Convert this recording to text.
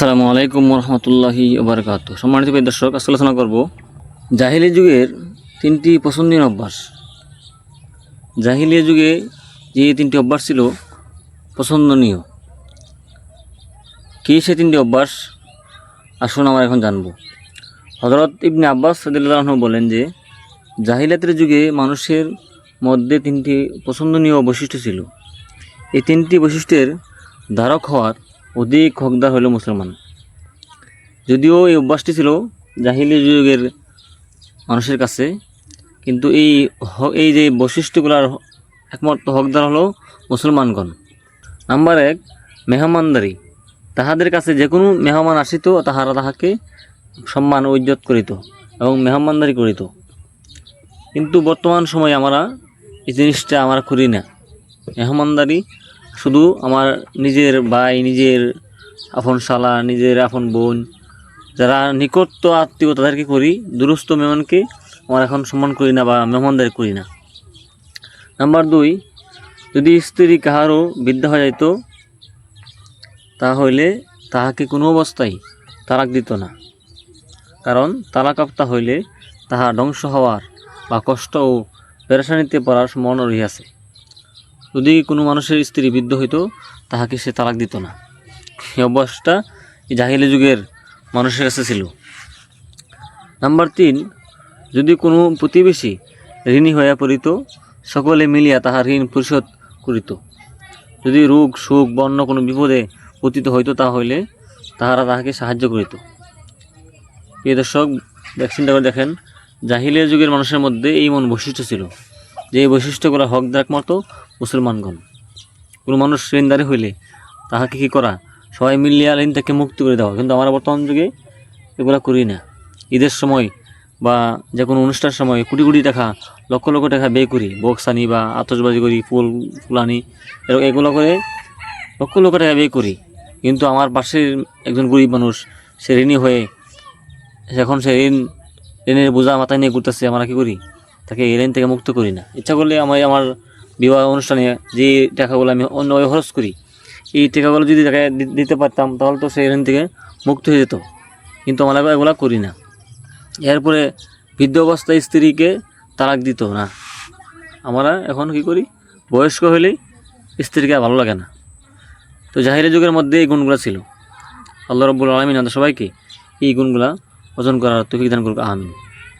আসসালামু আলাইকুম রহমতুল্লাহি ওবরকাত সম্মানিত দর্শক, আজকে আলোচনা করব জাহিলি যুগের তিনটি পছন্দনীয় অভ্যাস। জাহিলিয়া যুগে যে তিনটি অভ্যাস ছিল পছন্দনীয়। কী সে তিনটি অভ্যাস? আসুন আমরা এখন জানব। হজরত ইবনে আব্বাস সদিল্লাহ বলেন যে জাহিলাতের যুগে মানুষের মধ্যে তিনটি পছন্দনীয় বৈশিষ্ট্য ছিল। এই তিনটি বৈশিষ্ট্যের ধারক হওয়ার অধিক হকদার হলো মুসলমান। যদিও এই অভ্যাসটি ছিল জাহিলি যুগের মানুষের কাছে, কিন্তু এই এই যে বৈশিষ্ট্যগুলার একমাত্র হকদার হলো মুসলমানগণ। নাম্বার এক, মেহমানদারি। তাহাদের কাছে যে কোনো মেহমান আসিত, তাহারা তাহাকে সম্মান ও ইজ্জত করিত এবং মেহমানদারি করিত। কিন্তু বর্তমান সময়ে আমরা এই জিনিসটা আমরা করি না। মেহমানদারি শুধু আমার নিজের ভাই, নিজের আপন শালা, নিজের আপন বোন, যারা নিকটত্ব আত্মীয় তাদেরকে করি দুরস্থ মেহমানকে আমার এখন সম্মান করি না বা মেহমানদারি করি না। নাম্বার দুই, যদি স্ত্রী কাহারও বিদ্যা হয়ে যাইত, তাহলে তাহাকে কোনো অবস্থায় তালাক দিত না। কারণ তালাকাপ্তা হইলে তাহা ধ্বংস হওয়ার বা কষ্ট ও পেরেশানিতে পড়ার সম্ভাবনা রহিয়াছে। যদি কোনো মানুষের স্ত্রী বৃদ্ধ হইতো, তাহাকে সে তালাক দিত না। এই অভ্যাসটা এই জাহিলি যুগের মানুষের কাছে ছিল। নাম্বার তিন, যদি কোনো প্রতিবেশী ঋণী হইয়া পড়িত, সকলে মিলিয়া তাহার ঋণ পরিশোধ করিত। যদি রোগ সুখ বা অন্য কোনো বিপদে পতিত হইতো তা হইলে তাহারা তাহাকে সাহায্য করিত। প্রিয় দর্শক ভ্যাকসিনটা করে দেখেন, জাহিলিয়া যুগের মানুষের মধ্যে এই মন বৈশিষ্ট্য ছিল। যে বৈশিষ্ট্যগুলো হকদার একমাত্র মুসলমানগণ। কোনো মানুষ ঋণদারি হইলে তাহাকে কি করা? সবাই মিলিয়ে ঋণ তাকে মুক্তি করে দেওয়া। কিন্তু আমরা বর্তমান যুগে এগুলো করি না। ঈদের সময় বা যে কোনো অনুষ্ঠান সময় কোটি কোটি টাকা, লক্ষ লক্ষ টাকা ব্যয় করি। বক্স আনি বা আতসবাজি করি, ফুল ফুল আনি এরকম এগুলো করে লক্ষ লক্ষ টাকা ব্যয় করি। কিন্তু আমার পাশের একজন গরিব মানুষ, সে ঋণী হয়ে এখন সে ঋণ, ঋণের বোঝা মাথায় নিয়ে ঘুরতেছে। আমরা কী করি? তাকে এই ঋণ থেকে মুক্ত করি না। ইচ্ছা করলে আমি আমার বিবাহ অনুষ্ঠানে যে টাকাগুলো আমি অন্যভাবে খরচ করি, এই টাকাগুলো যদি তাকে দিতে পারতাম, তাহলে তো সেই ঋণ থেকে মুক্ত হয়ে যেত। কিন্তু আমরা এগুলো করি না। এরপরে বৃদ্ধ অবস্থায় স্ত্রীকে তালাক দিত না। আমরা এখন কি করি? বয়স্ক হলেই স্ত্রীকে ভালো লাগে না। তো জাহিরের যুগের মধ্যে এই গুণগুলো ছিল। আল্লাহ রব্বুল আলমিন আমাদের সবাইকে এই গুণগুলা অর্জন করার তৌফিক দান করুক, আমিন।